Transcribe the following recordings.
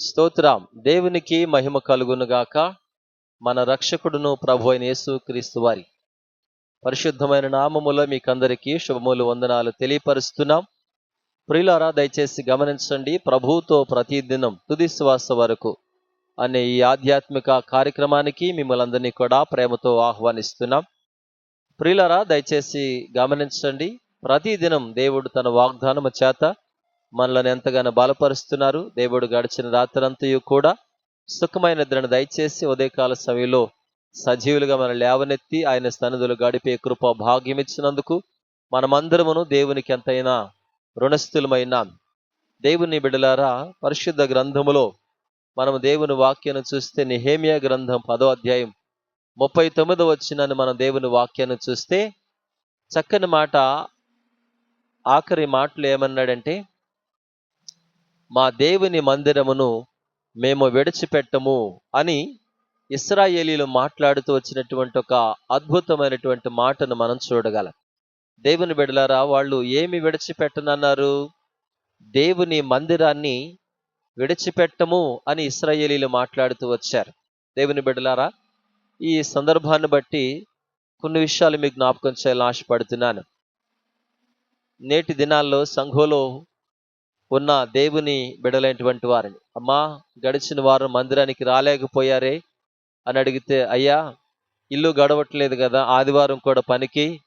స్తోత్రం. దేవునికి మహిమ కలుగునుగాక. మన రక్షకుడును ప్రభు అయిన యేసు క్రీస్తు వారి పరిశుద్ధమైన నామములో మీకందరికీ శుభములు వందనాలు తెలియపరుస్తున్నాం. ప్రియులారా దయచేసి గమనించండి ప్రభువుతో ప్రతిదినం తుది శ్వాస వరకు అనే ఈ ఆధ్యాత్మిక కార్యక్రమానికి మిమ్మల్ని అందరినీ కూడా ప్రేమతో ఆహ్వానిస్తున్నాం. ప్రియులారా దయచేసి గమనించండి ప్రతిదినం దేవుడు తన వాగ్దానము చేత మనల్ని ఎంతగానో బలపరుస్తున్నారు. దేవుడు గడిచిన రాత్రంతయు కూడా సుఖమైన నిద్రను దయచేసి ఉదయకాల సమయంలో సజీవులుగా మనం లేవనెత్తి ఆయన సన్నిధులు గడిపే కృప భాగ్యం ఇచ్చినందుకు మనమందరమును దేవునికి ఎంతైనా రుణస్థులమైనా దేవుని బిడలారా పరిశుద్ధ గ్రంథములో మనం దేవుని వాక్యాన్ని చూస్తే నిహేమియా గ్రంథం పదో అధ్యాయం ముప్పై తొమ్మిదో వచ్చినని మనం దేవుని వాక్యాన్ని చూస్తే చక్కని మాట ఆఖరి మాటలు ఏమన్నాడంటే మా దేవుని మందిరమును మేము విడిచిపెట్టము అని ఇస్రాయేలీలు మాట్లాడుతూ వచ్చినటువంటి ఒక అద్భుతమైనటువంటి మాటను మనం చూడగలం. దేవుని బిడలారా వాళ్ళు ఏమి విడిచిపెట్టనన్నారు? దేవుని మందిరాన్ని విడిచిపెట్టము అని ఇస్రాయేలీలు మాట్లాడుతూ వచ్చారు. దేవుని బిడలారా ఈ సందర్భాన్ని బట్టి కొన్ని విషయాలు మీకు జ్ఞాపకం చేయాలని ఆశపడుతున్నాను. నేటి దినాల్లో సంఘంలో ఉన్న దేవుని బిడలైనటువంటి వారిని. అమ్మా గడిచిన వారం మందిరానికి రాలేకపోయారే? అని అడిగితే అయ్యా ఇల్లు గడవట్లేదు కదా ఆదివారం కూడా పనికి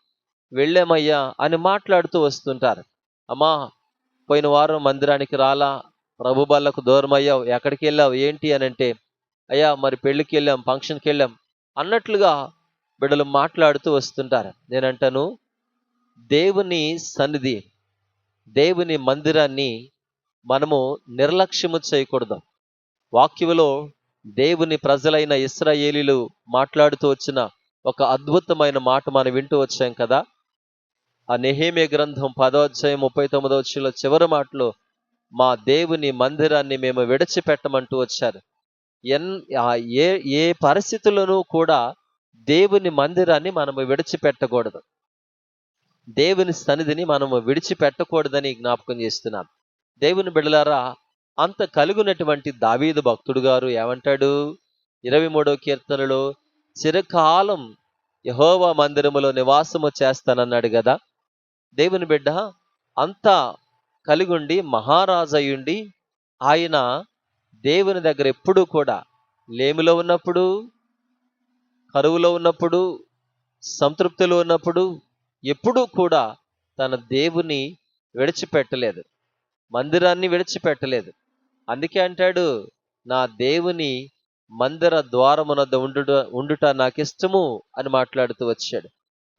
వెళ్ళామయ్యా అని మాట్లాడుతూ వస్తుంటారు. అమ్మా పోయిన వారం మందిరానికి రాలా? ప్రభు బల్లకు దూరం అయ్యావు ఎక్కడికి వెళ్ళావు ఏంటి అని అంటే అయ్యా మరి పెళ్ళికి వెళ్ళాం ఫంక్షన్కి వెళ్ళాం అన్నట్లుగా బిడ్డలు మాట్లాడుతూ వస్తుంటారు. నేనంటాను దేవుని సన్నిధి దేవుని మందిరాన్ని మనము నిర్లక్ష్యము చేయకూడదు. వాక్యములో దేవుని ప్రజలైన ఇస్రాయేలీలు మాట్లాడుతూ వచ్చిన ఒక అద్భుతమైన మాట మనం వింటూ వచ్చాం కదా? ఆ నెహేమే గ్రంథం పదో అధ్యాయం ముప్పై తొమ్మిదో వచ్చిన చివరి మాటలో మా దేవుని మందిరాన్ని మేము విడిచిపెట్టమంటూ వచ్చారు. ఎన్ ఆ ఏ ఏ పరిస్థితుల్లోనూ కూడా దేవుని మందిరాన్ని మనము విడిచిపెట్టకూడదు. దేవుని సన్నిధిని మనము విడిచిపెట్టకూడదని జ్ఞాపకం చేస్తున్నాం దేవుని బిడలారా అంత కలుగునటువంటి దావీదు భక్తుడు గారు ఏమంటాడు? ఇరవై మూడో కీర్తనలో చిరకాలం యహోవా మందిరములో నివాసము చేస్తానన్నాడు కదా దేవుని బిడ్డ అంతా కలిగుండి మహారాజయుండి ఆయన దేవుని దగ్గర ఎప్పుడూ కూడా లేమిలో ఉన్నప్పుడు కరువులో ఉన్నప్పుడు సంతృప్తిలో ఉన్నప్పుడు ఎప్పుడూ కూడా తన దేవుని విడిచిపెట్టలేదు. మందిరాన్ని విడిచిపెట్టలేదు. అందుకే అంటాడు నా దేవుని మందిర ద్వారమునద్ద ఉండుట ఉండుట నాకు ఇష్టము అని మాట్లాడుతూ వచ్చాడు.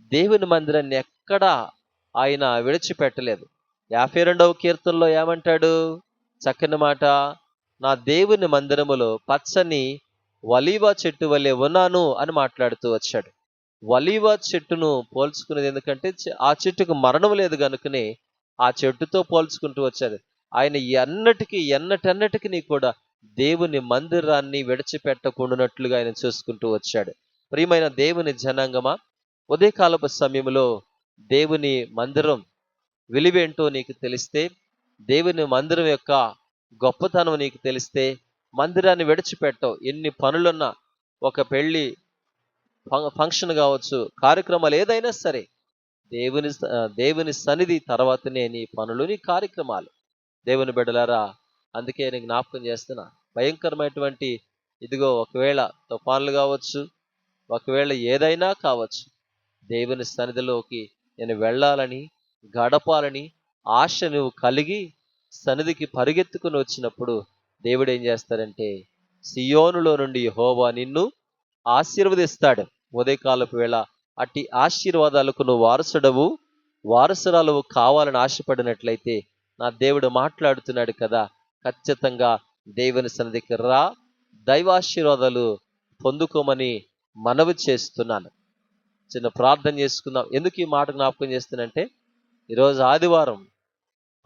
దేవుని మందిరాన్ని ఎక్కడా ఆయన విడిచిపెట్టలేదు. యాభై రెండవ కీర్తనలో ఏమంటాడు? చక్కని మాట నా దేవుని మందిరములో పచ్చని వలీవా చెట్టు వలె ఉన్నాను అని మాట్లాడుతూ వచ్చాడు. వలీవా చెట్టును పోల్చుకునేది ఎందుకంటే ఆ చెట్టుకు మరణం లేదు కనుకనే ఆ చెట్టుతో పోల్చుకుంటూ వచ్చాడు. ఆయన ఎన్నటికీ ఎన్నటన్నటికి కూడా దేవుని మందిరాన్ని విడిచిపెట్టకుండానట్లుగా ఆయన చూసుకుంటూ వచ్చాడు. ప్రియమైన దేవుని జనాంగమా ఉదయకాలపు సమయంలో దేవుని మందిరం విలువేంటో నీకు తెలిస్తే దేవుని మందిరం యొక్క గొప్పతనం నీకు తెలిస్తే మందిరాన్ని విడిచిపెట్టవు. ఎన్ని పనులున్నా ఒక పెళ్ళి ఫం- ఫంక్షన్ కావచ్చు కార్యక్రమాలు ఏదైనా సరే దేవుని దేవుని సన్నిధి తర్వాతనే నీ పనులు నీ కార్యక్రమాలు. దేవుని బిడ్డలారా అందుకే నేను జ్ఞాపకం చేస్తున్నా. భయంకరమైనటువంటి ఇదిగో ఒకవేళ తుఫాన్లు కావచ్చు ఒకవేళ ఏదైనా కావచ్చు దేవుని సన్నిధిలోకి నేను వెళ్ళాలని గడపాలని ఆశ నువ్వు కలిగి సన్నిధికి పరిగెత్తుకుని వచ్చినప్పుడు దేవుడు ఏం చేస్తాడంటే సియోనులో నుండి హోవా నిన్ను ఆశీర్వదిస్తాడు. ఉదయకాలపు వేళ అట్టి ఆశీర్వాదాలకు నువ్వు వారసుడవు వారసురాలు కావాలని ఆశపడినట్లయితే నా దేవుడు మాట్లాడుతున్నాడు కదా. ఖచ్చితంగా దేవుని సన్నిధికి రా దైవాశీర్వాదాలు పొందుకోమని మనవి చేస్తున్నాను. చిన్న ప్రార్థన చేసుకుందాం. ఎందుకు ఈ మాట జ్ఞాపకం చేస్తున్నానంటే ఈరోజు ఆదివారం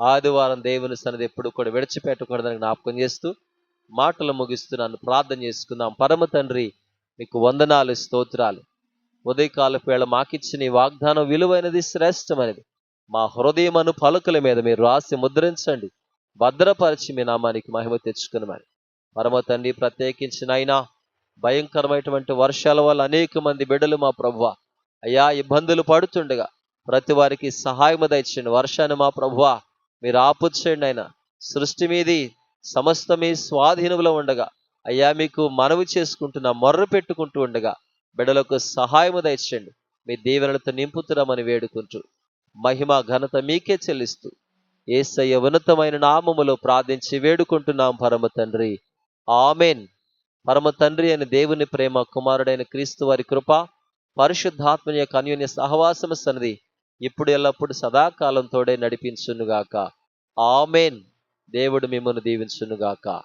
ఆదివారం దేవుని సన్నిధి ఎప్పుడు కూడా విడిచిపెట్టకూడదని జ్ఞాపకం చేస్తూ మాటలు ముగిస్తున్నాను. ప్రార్థన చేసుకుందాం. పరమ తండ్రి మీకు వందనాలు స్తోత్రాలు. ఉదయకాల వేళ మాకిచ్చిన ఈ వాగ్దానం విలువైనది శ్రేష్టమైనది. మా హృదయమను పలుకుల మీద మీరు రాసి ముద్రించండి. భద్రపరిచి మీ నామానికి మహిమ తెచ్చుకునమని. పరమ తండ్రి ప్రత్యేకించిన అయినా భయంకరమైనటువంటి వర్షాల వల్ల అనేక మంది బిడ్డలు మా ప్రభువ. అయ్యా ఇబ్బందులు పడుతుండగా ప్రతి వారికి సహాయము దయచండి వర్షాన్ని మా ప్రభువ మీరు ఆపుచ్చేయండి ఆయన సృష్టి మీది సమస్త మీ స్వాధీనంలో ఉండగా అయ్యా మీకు మనవి చేసుకుంటున్న మొర్ర పెట్టుకుంటూ ఉండగా బిడ్డలకు సహాయము దయచండి మీ దీవెనలతో నింపుతురామని వేడుకుంటూ మహిమ ఘనత మీకే చెల్లిస్తూ ఏసయ్య ఉన్నతమైన నామములో ప్రార్థించి వేడుకుంటున్నాం పరమ తండ్రి. ఆమెన్. పరమ తండ్రి అయిన దేవుని ప్రేమ కుమారుడైన క్రీస్తు వారి కృప పరిశుద్ధాత్మ యొక్క అన్యోన్య సహవాసము సన్నది ఇప్పుడు ఎల్లప్పుడు సదాకాలం తోడే నడిపించునుగాక. ఆమెన్. దేవుడు మిమ్మల్ని దీవించునుగాక.